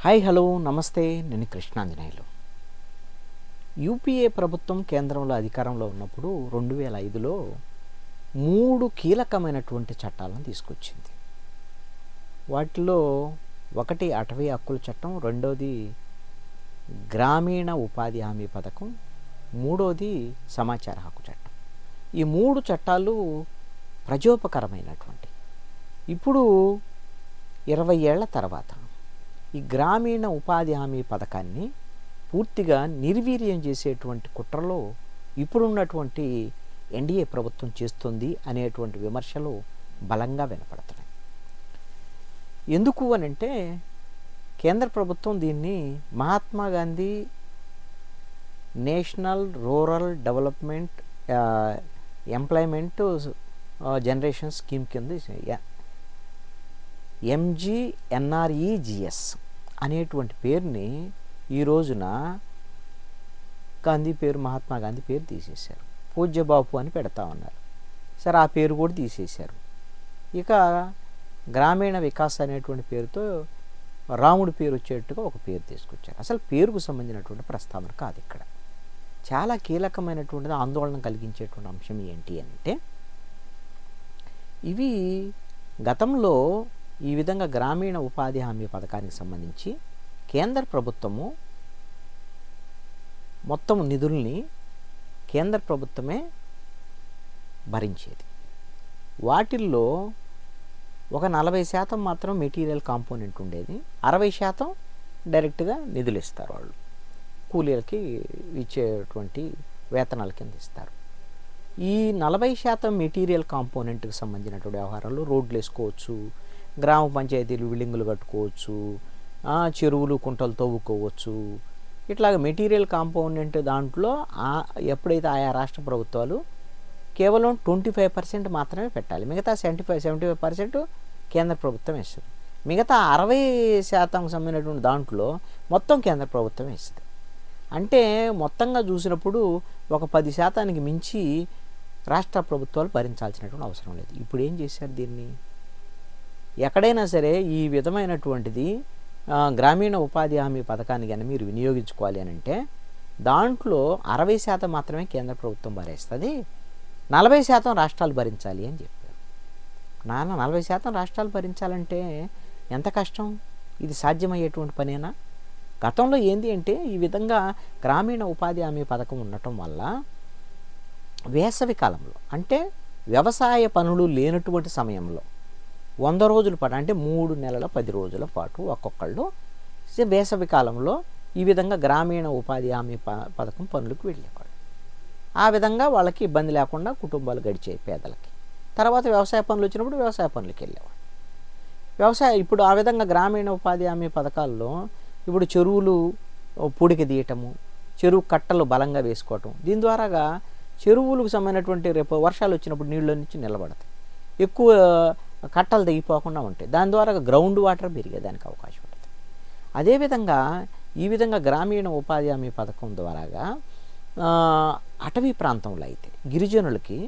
Hi hello నమస్తే. నేను Krishnanjaneyulu. UPA ప్రభుత్వం కేంద్రంలో అధికారంలో ఉన్నప్పుడు రెండు వేల ఐదులో మూడు కీలకమైనటువంటి చట్టాలను తీసుకొచ్చింది. వాటిలో ఒకటి అటవీ హక్కుల చట్టం రెండోది గ్రామీణ ఉపాధి హామీ పథకం మూడోది సమాచార హక్కు చట్టం. ఈ మూడు చట్టాలు ప్రజోపకరమైనటువంటి. ఇప్పుడు ఇరవై ఏళ్ళ తర్వాత ఈ గ్రామీణ ఉపాధి హామీ పథకాన్ని పూర్తిగా నిర్వీర్యం చేసేటువంటి కుట్రలో ఇప్పుడున్నటువంటి ఎన్డీఏ ప్రభుత్వం చేస్తుంది అనేటువంటి విమర్శలు బలంగా వినపడుతున్నాయి. ఎందుకు అని అంటే కేంద్ర ప్రభుత్వం దీన్ని Mahatma Gandhi national rural development employment generation scheme కింద ఎంజిఎన్ఆర్ఈజిఎస్ అనేటువంటి పేరుని ఈ రోజున గాంధీ పేరు మహాత్మా గాంధీ పేరు తీసేశారు. పూజ్యబాపు అని పెడతా ఉన్నారు. సరే ఆ పేరు కూడా తీసేశారు. ఇక గ్రామీణ వికాస్ అనేటువంటి పేరుతో రాముడి పేరు వచ్చేట్టుగా ఒక పేరు తీసుకొచ్చారు. అసలు పేరుకు సంబంధించినటువంటి ప్రస్తావన కాదు ఇక్కడ. చాలా కీలకమైనటువంటిది ఆందోళన కలిగించేటువంటి అంశం ఏంటి అంటే ఇవి గతంలో ఈ విధంగా గ్రామీణ ఉపాధి హామీ పథకానికి సంబంధించి కేంద్ర ప్రభుత్వము మొత్తం నిధుల్ని కేంద్ర ప్రభుత్వమే భరించేది. వాటిల్లో ఒక నలభై శాతం మాత్రం మెటీరియల్ కాంపోనెంట్ ఉండేది. అరవై శాతం డైరెక్ట్గా నిధులు ఇస్తారు వాళ్ళు. కూలీలకి ఇచ్చేటువంటి వేతనాల కింద ఇస్తారు. ఈ నలభై శాతం మెటీరియల్ కాంపోనెంట్కి సంబంధించినటువంటి వ్యవహారాలు రోడ్లు వేసుకోవచ్చు గ్రామ పంచాయతీలు బిల్డింగులు కట్టుకోవచ్చు చెరువులు కుంటలు తవ్వుకోవచ్చు. ఇట్లాగ మెటీరియల్ కాంపోనెంట్ దాంట్లో ఎప్పుడైతే ఆయా రాష్ట్ర ప్రభుత్వాలు కేవలం ట్వంటీ ఫైవ్ పర్సెంట్ మాత్రమే పెట్టాలి. మిగతా seventy five seventy five percent కేంద్ర ప్రభుత్వం ఇస్తుంది మిగతా అరవై శాతం సంబంధించినటువంటి దాంట్లో మొత్తం కేంద్ర ప్రభుత్వం ఇస్తుంది అంటే మొత్తంగా చూసినప్పుడు ఒక పది శాతానికి మించి రాష్ట్ర ప్రభుత్వాలు భరించాల్సినటువంటి అవసరం లేదు. ఇప్పుడు ఏం చేశారు దీన్ని? ఎక్కడైనా సరే ఈ విధమైనటువంటిది గ్రామీణ ఉపాధి హామీ పథకాన్ని కానీ మీరు వినియోగించుకోవాలి అని అంటే దాంట్లో అరవై శాతం మాత్రమే కేంద్ర ప్రభుత్వం భరిస్తుంది నలభై శాతం రాష్ట్రాలు భరించాలి అని చెప్పారు. నాన్న నలభై శాతం రాష్ట్రాలు భరించాలంటే ఎంత కష్టం? ఇది సాధ్యమయ్యేటువంటి పనేనా? గతంలో ఏంది అంటే ఈ విధంగా గ్రామీణ ఉపాధి హామీ పథకం ఉండటం వల్ల వేసవి కాలంలో అంటే వ్యవసాయ పనులు లేనటువంటి సమయంలో వంద రోజుల పాటు అంటే మూడు నెలల పది రోజుల పాటు ఒక్కొక్కళ్ళు వేసవి కాలంలో ఈ విధంగా గ్రామీణ ఉపాధి హామీ ప పథకం పనులకు వెళ్ళేవాళ్ళు. ఆ విధంగా వాళ్ళకి ఇబ్బంది లేకుండా కుటుంబాలు గడిచే పేదలకి. తర్వాత వ్యవసాయ పనులు వచ్చినప్పుడు వ్యవసాయ పనులకి వెళ్ళేవాళ్ళు. వ్యవసాయ ఇప్పుడు ఆ విధంగా గ్రామీణ ఉపాధి హామీ పథకాల్లో ఇప్పుడు చెరువులు పూడికి తీయటము చెరువు కట్టలు బలంగా వేసుకోవటం దీని ద్వారాగా చెరువులకు సంబంధించినటువంటి రేపు వర్షాలు వచ్చినప్పుడు నీళ్ళ నుంచి నిలబడతాయి. ఎక్కువ కట్టలు తెగిపోకుండా ఉంటాయి. దాని ద్వారా గ్రౌండ్ వాటర్ పెరిగేదానికి అవకాశం ఉంటుంది. అదేవిధంగా ఈ విధంగా గ్రామీణ ఉపాధి హామీ పథకం ద్వారాగా అటవీ ప్రాంతంలో అయితే గిరిజనులకి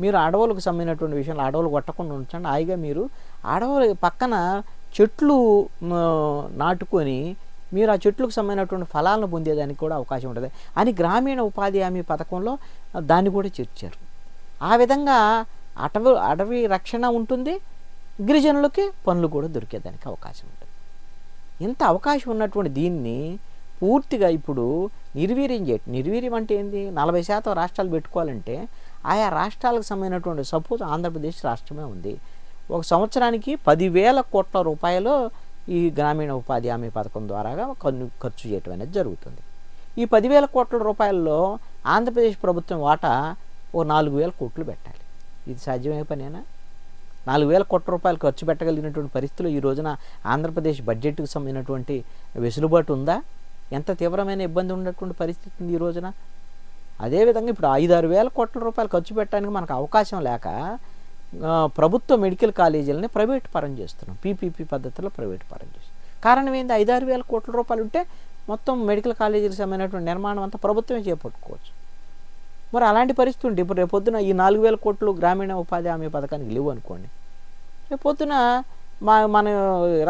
మీరు అడవులకు సంబంధించినటువంటి విషయంలో అడవులు కొట్టకుండా ఉంచండి. హాయిగా మీరు అడవుల పక్కన చెట్లు నాటుకొని మీరు ఆ చెట్లకు సంబంధించినటువంటి ఫలాలను పొందేదానికి కూడా అవకాశం ఉంటుంది. అని గ్రామీణ ఉపాధి హామీ పథకంలో దాన్ని కూడా చేర్చారు. ఆ విధంగా అటవి అడవి రక్షణ ఉంటుంది. గిరిజనులకి పనులు కూడా దొరికేదానికి అవకాశం ఉంటుంది. ఇంత అవకాశం ఉన్నటువంటి దీన్ని పూర్తిగా ఇప్పుడు నిర్వీర్యం చేయ నిర్వీర్యం అంటే ఏంది? నలభై శాతం రాష్ట్రాలు పెట్టుకోవాలంటే ఆయా రాష్ట్రాలకు సంబంధించినటువంటి సపోజ్ ఆంధ్రప్రదేశ్ రాష్ట్రమే ఉంది. ఒక సంవత్సరానికి పదివేల కోట్ల రూపాయలు ఈ గ్రామీణ ఉపాధి హామీ పథకం ద్వారా కొన్ని ఖర్చు చేయటం అనేది జరుగుతుంది. ఈ పదివేల కోట్ల రూపాయల్లో ఆంధ్రప్రదేశ్ ప్రభుత్వం వాటా ఓ నాలుగు వేల కోట్లు పెట్టాలి. ఇది సాధ్యమయ్యే పనేనా? నాలుగు వేల కోట్ల రూపాయలు ఖర్చు పెట్టగలిగినటువంటి పరిస్థితులు ఈ రోజున ఆంధ్రప్రదేశ్ బడ్జెట్కు సంబంధించినటువంటి వెసులుబాటు ఉందా? ఎంత తీవ్రమైన ఇబ్బంది ఉన్నటువంటి పరిస్థితి ఉంది ఈ రోజున? అదేవిధంగా ఇప్పుడు ఐదారు వేల కోట్ల రూపాయలు ఖర్చు పెట్టడానికి మనకు అవకాశం లేక ప్రభుత్వ మెడికల్ కాలేజీలని ప్రైవేట్ పరం చేస్తున్నాం. పీపీపీ పద్ధతిలో ప్రైవేట్ పరం చేస్తున్నాం. కారణం ఏంది? ఐదారు వేల కోట్ల రూపాయలు ఉంటే మొత్తం మెడికల్ కాలేజీలకు సంబంధించినటువంటి నిర్మాణం అంతా ప్రభుత్వమే చేపట్టుకోవచ్చు. మరి అలాంటి పరిస్థితి ఉంటే ఇప్పుడు రేపు పొద్దున ఈ నాలుగు వేల కోట్లు గ్రామీణ ఉపాధి హామీ పథకానికి లేవు అనుకోండి. రేపు పొద్దున మా మన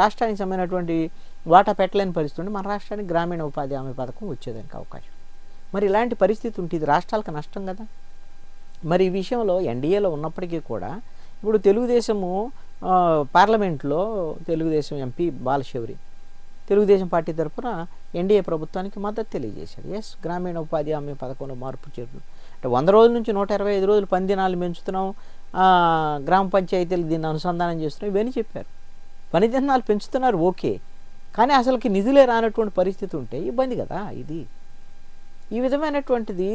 రాష్ట్రానికి సంబంధించినటువంటి వాటా పెట్టలేని పరిస్థితి ఉంటే మన రాష్ట్రానికి గ్రామీణ ఉపాధి హామీ పథకం వచ్చేదానికి అవకాశం. మరి ఇలాంటి పరిస్థితి ఉంటే ఇది రాష్ట్రాలకు నష్టం కదా. మరి ఈ విషయంలో ఎన్డీఏలో ఉన్నప్పటికీ కూడా ఇప్పుడు తెలుగుదేశము పార్లమెంట్లో తెలుగుదేశం ఎంపీ బాలశౌరి తెలుగుదేశం పార్టీ తరఫున ఎన్డీఏ ప్రభుత్వానికి మద్దతు తెలియజేశాడు ఎస్ గ్రామీణ ఉపాధి హామీ పథకంలో మార్పు చేర్పులు అంటే వంద రోజుల నుంచి నూట ఇరవై ఐదు రోజులు పని దినాలు పెంచుతున్నాం గ్రామ పంచాయతీలు దీన్ని అనుసంధానం చేస్తున్నాం. ఇవన్నీ చెప్పారు. పని దినాలు పెంచుతున్నారు ఓకే. కానీ అసలుకి నిధులే రానటువంటి పరిస్థితి ఉంటే ఇబ్బంది కదా ఇది. ఈ విధమైనటువంటిది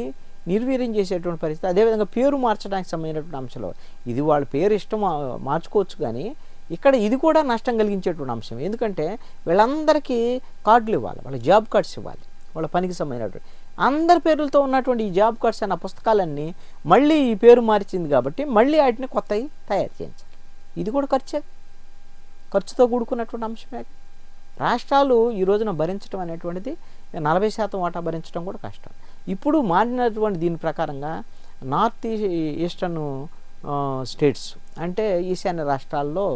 నిర్వీర్యం చేసేటువంటి పరిస్థితి. అదేవిధంగా పేరు మార్చడానికి సంబంధించినటువంటి అంశంలో ఇది వాళ్ళ పేరు ఇష్టం మార్చుకోవచ్చు కానీ ఇక్కడ ఇది కూడా నష్టం కలిగించేటువంటి అంశం. ఎందుకంటే వీళ్ళందరికీ కార్డులు ఇవ్వాలి వాళ్ళ జాబ్ కార్డ్స్ ఇవ్వాలి వాళ్ళ పనికి సంబంధించినటువంటి. అందరి పేర్లతో ఉన్నటువంటి ఈ జాబ్ కార్డ్స్ అన్న పుస్తకాలన్నీ మళ్ళీ ఈ పేరు మార్చింది కాబట్టి మళ్ళీ వాటిని కొత్తవి తయారు చేయించాలి. ఇది కూడా ఖర్చే. ఖర్చుతో కూడుకున్నటువంటి అంశమే రాష్ట్రాలు ఈ రోజున భరించడం అనేటువంటిది నలభై శాతం వాటా భరించడం కూడా కష్టం. ఇప్పుడు మారినటువంటి దీని ప్రకారంగా నార్త్ ఈస్టర్న్ స్టేట్స్ అంటే ఈశాన్య రాష్ట్రాల్లో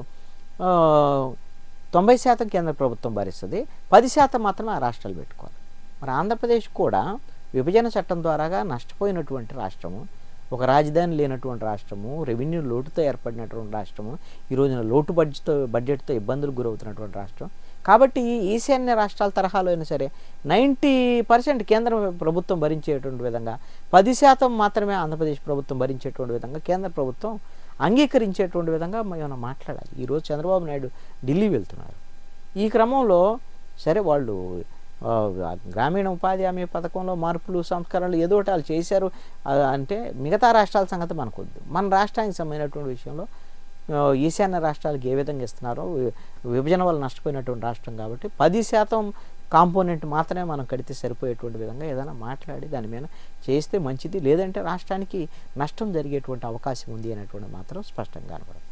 తొంభై శాతం కేంద్ర ప్రభుత్వం భరిస్తుంది. పది శాతం మాత్రమే ఆ రాష్ట్రాలు పెట్టుకోవాలి. మరి ఆంధ్రప్రదేశ్ కూడా విభజన చట్టం ద్వారాగా నష్టపోయినటువంటి రాష్ట్రము ఒక రాజధాని లేనటువంటి రాష్ట్రము రెవెన్యూ లోటుతో ఏర్పడినటువంటి రాష్ట్రము ఈ రోజున లోటు బడ్జెట్తో బడ్జెట్తో ఇబ్బందులు గురవుతున్నటువంటి రాష్ట్రం. కాబట్టి ఈశాన్య రాష్ట్రాల తరహాలో అయినా సరే నైంటీ పర్సెంట్ కేంద్ర ప్రభుత్వం భరించేటువంటి విధంగా పది శాతం మాత్రమే ఆంధ్రప్రదేశ్ ప్రభుత్వం భరించేటువంటి విధంగా కేంద్ర ప్రభుత్వం అంగీకరించేటువంటి విధంగా మనం మాట్లాడాలి. ఈరోజు చంద్రబాబు నాయుడు ఢిల్లీ వెళ్తున్నారు. ఈ క్రమంలో సరే వాళ్ళు గ్రామీణ ఉపాధి హామీ పథకంలో మార్పులు సంస్కరణలు ఏదో ఒకటి వాళ్ళు చేశారు. అంటే మిగతా రాష్ట్రాల సంగతి మనకొద్దు. మన రాష్ట్రానికి సంబంధించినటువంటి విషయంలో ఈశాన్య రాష్ట్రాలకు ఏ విధంగా ఇస్తున్నారో విభజన వల్ల నష్టపోయినటువంటి రాష్ట్రం కాబట్టి పది శాతం కాంపోనెంట్ మాత్రమే మనం కడితే సరిపోయేటువంటి విధంగా ఏదైనా మాట్లాడి దాని మీద చేస్తే మంచిది. లేదంటే రాష్ట్రానికి నష్టం జరిగేటువంటి అవకాశం ఉంది అనేటువంటి మాత్రం స్పష్టంగా కనబడుతుంది